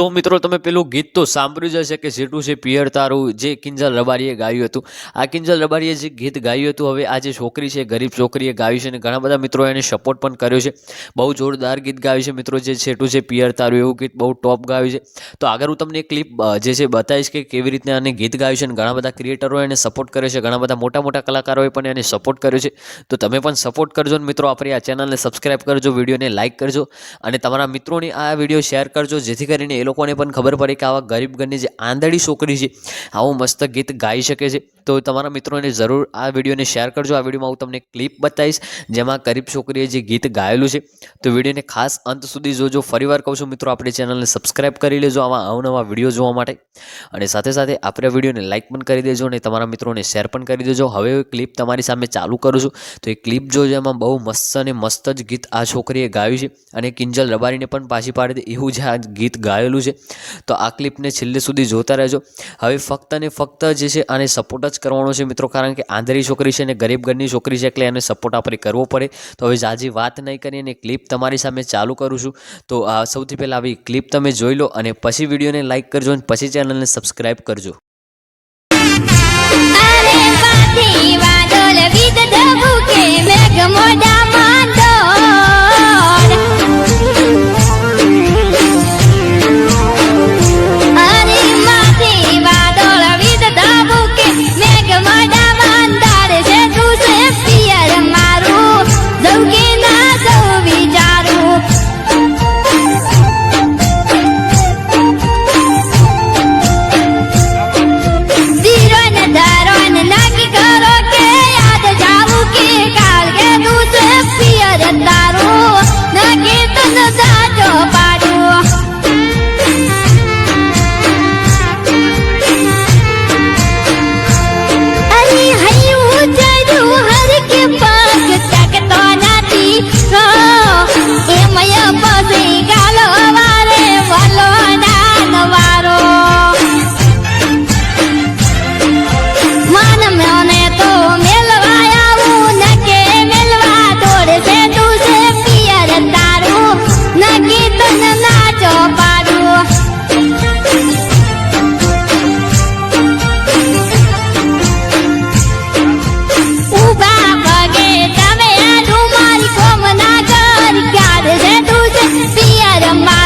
તો મિત્રો તમે પેલું ગીત તો સાંભળ્યું જ હશે કે જેટલું છે, પિયર તારું, જે કિંજલ રબારીએ ગાયું હતું. આ કિંજલ રબારીએ જે ગીત ગાયું હતું, હવે આ જે છોકરી છે, ગરીબ છોકરીએ ગાયું છે અને ઘણા બધા મિત્રો એને સપોર્ટ પણ કર્યો છે. બહુ જોરદાર ગીત ગાયું છે મિત્રો, જે છેટું છે, પિયર તારું, એવું ગીત બહુ ટોપ ગાયું છે. તો આગળ હું તમને એક ક્લિપ જે છે બતાવીશ કે કેવી રીતના આને ગીત ગાયું છે અને ઘણા બધા ક્રિએટરો એને સપોર્ટ કર્યો છે. ઘણા બધા મોટા મોટા કલાકારોએ પણ એને સપોર્ટ કર્યો છે. તો તમે પણ સપોર્ટ કરજો ને મિત્રો, આપણી આ ચેનલને સબસ્ક્રાઈબ કરજો, વિડીયોને લાઇક કરજો અને તમારા મિત્રોની આ વીડિયો શેર કરજો, જેથી કરીને એ લોકોને પણ ખબર પડે કે આવા ગરીબ ઘરની જે આંધળી છોકરી છે, આવું મસ્ત ગીત ગાઈ શકે છે. તો તમારા મિત્રોને જરૂર આ વિડીયોને શેર કરજો. આ વિડીયોમાં હું તમને ક્લિપ બતાવીશ, જેમાં ગરીબ છોકરીએ જે ગીત ગાયેલું છે, તો વિડીયોને ખાસ અંત સુધી જોજો. ફરીવાર કહું છું મિત્રો, આપણી ચેનલને સબસ્ક્રાઈબ કરી લેજો આવા અવનવા વીડિયો જોવા માટે. અને સાથે સાથે આપણે વિડીયોને લાઇક પણ કરી દેજો અને તમારા મિત્રોને શેર પણ કરી દેજો. હવે ક્લિપ તમારી સામે ચાલુ કરું છું. તો એ ક્લિપ જોજો એમાં બહુ મસ્ત અને મસ્ત જ ગીત આ છોકરીએ ગાયું છે અને કિંજલ રબારીને પણ પાછી પાડી દે એવું જે આ ગીત ગાયેલું છે. તો આ ક્લિપને છેલ્લે સુધી જોતા રહેજો. હવે ફક્ત અને ફક્ત જે છે આને સપોર્ટ જ કરવાનો છે મિત્રો, કારણ કે આંધળી છોકરી છે અને ગરીબ ઘરની છોકરી છે એટલે એને સપોર્ટ આપણે કરવો પડે. તો હવે જાજી વાત નહીં કરી અને ક્લિપ તમારી સામે ચાલુ કરું છું. તો સૌથી પહેલાં આવી ક્લિપ તમે જોઈ લો અને પછી વિડીયોને લાઇક કરજો અને પછી ચેનલને સબસ્ક્રાઈબ કરજો. verdad. Be out of my